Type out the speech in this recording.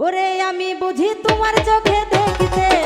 ওরে আমি বুঝি তোমার চোখে দেখতে